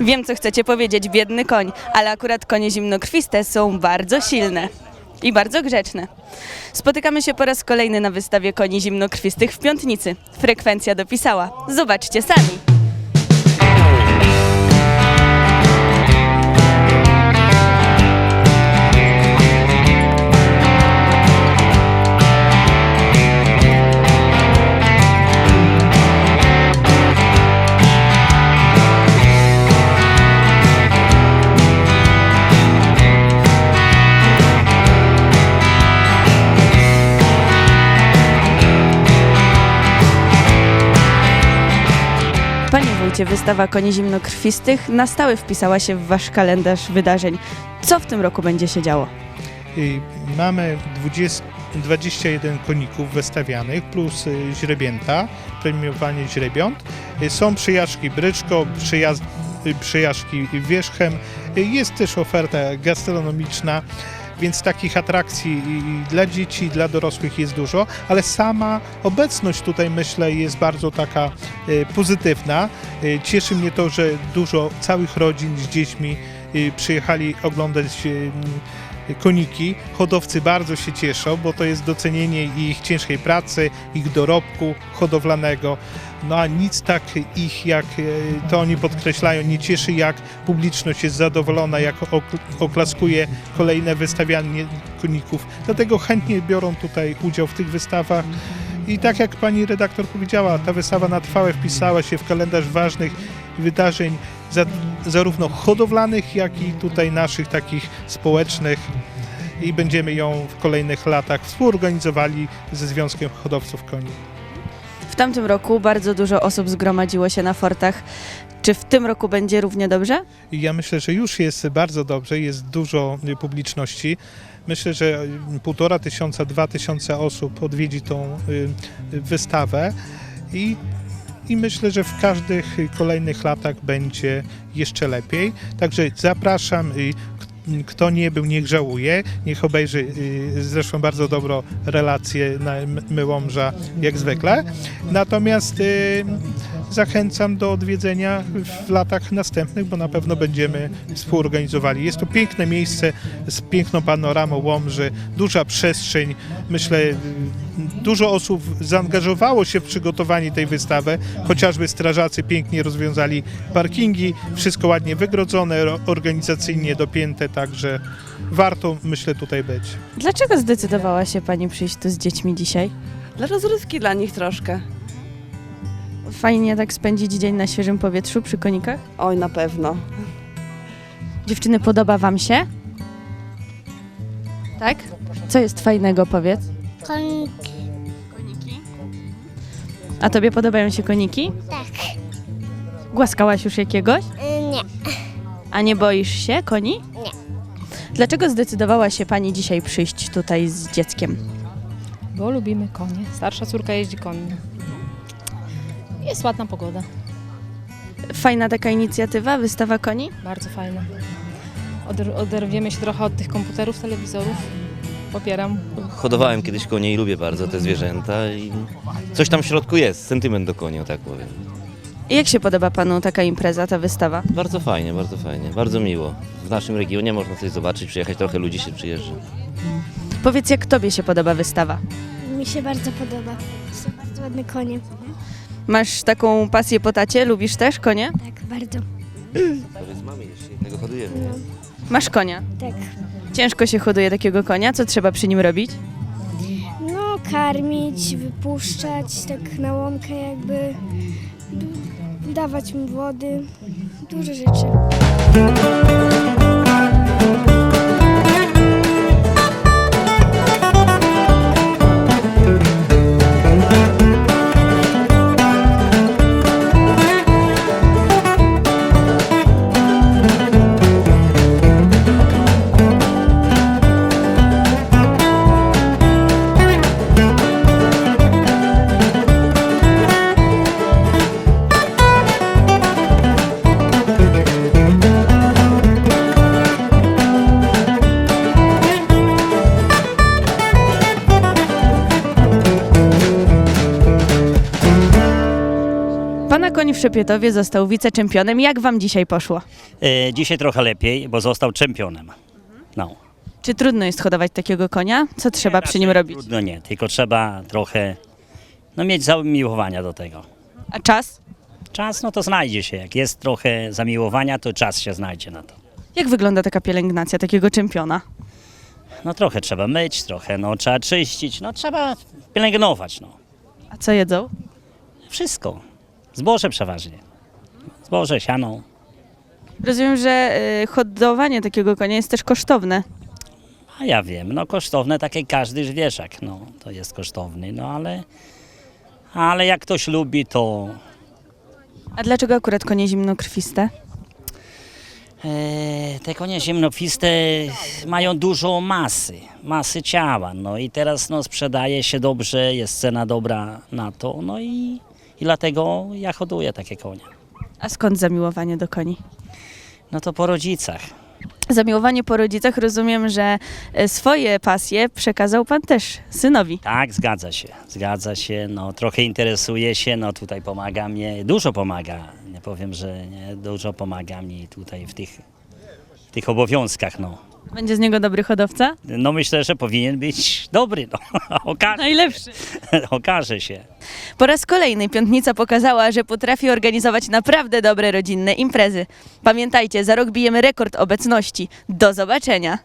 Wiem, co chcecie powiedzieć, biedny koń, ale akurat konie zimnokrwiste są bardzo silne i bardzo grzeczne. Spotykamy się po raz kolejny na wystawie koni zimnokrwistych w Piątnicy. Frekwencja dopisała. Zobaczcie sami. Wójcie, wystawa koni zimnokrwistych na stałe wpisała się w wasz kalendarz wydarzeń. Co w tym roku będzie się działo? Mamy 20, 21 koników wystawianych plus y, źrebięta, premiowanie źrebiąt. Y, Są przyjażdżki bryczko, przyjazd, y, przyjażdżki wierzchem. Jest też oferta gastronomiczna, więc takich atrakcji i dla dzieci, i dla dorosłych jest dużo, ale sama obecność tutaj myślę jest bardzo taka y, pozytywna. Y, Cieszy mnie to, że dużo całych rodzin z dziećmi y, przyjechali oglądać koniki. Hodowcy bardzo się cieszą, bo to jest docenienie ich ciężkiej pracy, ich dorobku hodowlanego. No a nic tak ich, jak e, to oni podkreślają, nie cieszy, jak publiczność jest zadowolona, jak ok- oklaskuje kolejne wystawianie koników. Dlatego chętnie biorą tutaj udział w tych wystawach. I tak jak pani redaktor powiedziała, ta wystawa na trwałe wpisała się w kalendarz ważnych wydarzeń, zarówno hodowlanych, jak i tutaj naszych takich społecznych. I będziemy ją w kolejnych latach współorganizowali ze Związkiem Hodowców Koni. W tamtym roku bardzo dużo osób zgromadziło się na fortach. Czy w tym roku będzie równie dobrze? Ja myślę, że już jest bardzo dobrze, jest dużo y, publiczności. Myślę, że y, półtora tysiąca, dwa tysiące osób odwiedzi tą y, wystawę i, i myślę, że w każdych kolejnych latach będzie jeszcze lepiej. Także zapraszam. Kto nie był, niech żałuje. Niech obejrzy y, zresztą bardzo dobrą relację na Myłomża, jak zwykle. Natomiast y, zachęcam do odwiedzenia w latach następnych, bo na pewno będziemy współorganizowali. Jest to piękne miejsce z piękną panoramą Łomży, duża przestrzeń. Myślę, dużo osób zaangażowało się w przygotowanie tej wystawy, chociażby strażacy pięknie rozwiązali parkingi, wszystko ładnie wygrodzone, ro- organizacyjnie dopięte, także warto, myślę, tutaj być. Dlaczego zdecydowała się pani przyjść tu z dziećmi dzisiaj? Dla rozrywki dla nich troszkę. Fajnie tak spędzić dzień na świeżym powietrzu przy konikach? Oj, na pewno. Dziewczyny, podoba wam się? Tak? Co jest fajnego, powiedz? Koniki. A tobie podobają się koniki? Tak. Głaskałaś już jakiegoś? Y, Nie. A nie boisz się koni? Nie. Dlaczego zdecydowała się pani dzisiaj przyjść tutaj z dzieckiem? Bo lubimy konie. Starsza córka jeździ konno. Jest ładna pogoda. Fajna taka inicjatywa, wystawa koni? Bardzo fajna. Oder oderwiemy się trochę od tych komputerów, telewizorów. Popieram. Hodowałem kiedyś konie i lubię bardzo te zwierzęta i coś tam w środku jest, sentyment do koni, o tak powiem. I Jak się podoba panu taka impreza, ta wystawa? Bardzo fajnie, bardzo fajnie, bardzo miło. W naszym regionie można coś zobaczyć, przyjechać, trochę ludzi się przyjeżdża. Powiedz, jak tobie się podoba wystawa? Mi się bardzo podoba. Są bardzo ładne konie. Masz taką pasję po tacie? Lubisz też konie? Tak, bardzo. Powiedz mamy jeszcze jednego hodujemy. nie? Masz konia. Tak. Ciężko się hoduje takiego konia. Co trzeba przy nim robić? No, karmić, wypuszczać, tak na łąkę jakby. Dawać mu wody. Dużo rzeczy. Szepietowie został wiceczempionem. Jak wam dzisiaj poszło? E, Dzisiaj trochę lepiej, bo został czempionem. No. Czy trudno jest hodować takiego konia? Co trzeba przy nim robić? Trudno nie, tylko trzeba trochę no, mieć zamiłowania do tego. A czas? Czas, no to znajdzie się. Jak jest trochę zamiłowania, to czas się znajdzie na to. Jak wygląda taka pielęgnacja takiego czempiona? No trochę trzeba myć, trochę no trzeba czyścić, no trzeba pielęgnować, no. A co jedzą? Wszystko. Zboże przeważnie. Zboże, siano. Rozumiem, że y, hodowanie takiego konia jest też kosztowne. A ja wiem, no kosztowne tak jak każdy zwierzak, no to jest kosztowny, no ale, ale jak ktoś lubi, to A dlaczego akurat konie zimnokrwiste? E, Te konie ziemnopiste mają dużo masy, masy ciała, no i teraz no, sprzedaje się dobrze, jest cena dobra na to, no i, i dlatego ja hoduję takie konie. A skąd zamiłowanie do koni? No to po rodzicach. Zamiłowanie po rodzicach rozumiem, że e, swoje pasje przekazał pan też synowi. Tak, zgadza się, zgadza się, no trochę interesuje się, no tutaj pomaga mnie, dużo pomaga, nie powiem, że nie, dużo pomaga mi tutaj w tych, w tych obowiązkach, no. Będzie z niego dobry hodowca? No myślę, że powinien być dobry, no, okaże, Najlepszy. okaże się. Po raz kolejny Piątnica pokazała, że potrafi organizować naprawdę dobre rodzinne imprezy. Pamiętajcie, za rok bijemy rekord obecności. Do zobaczenia!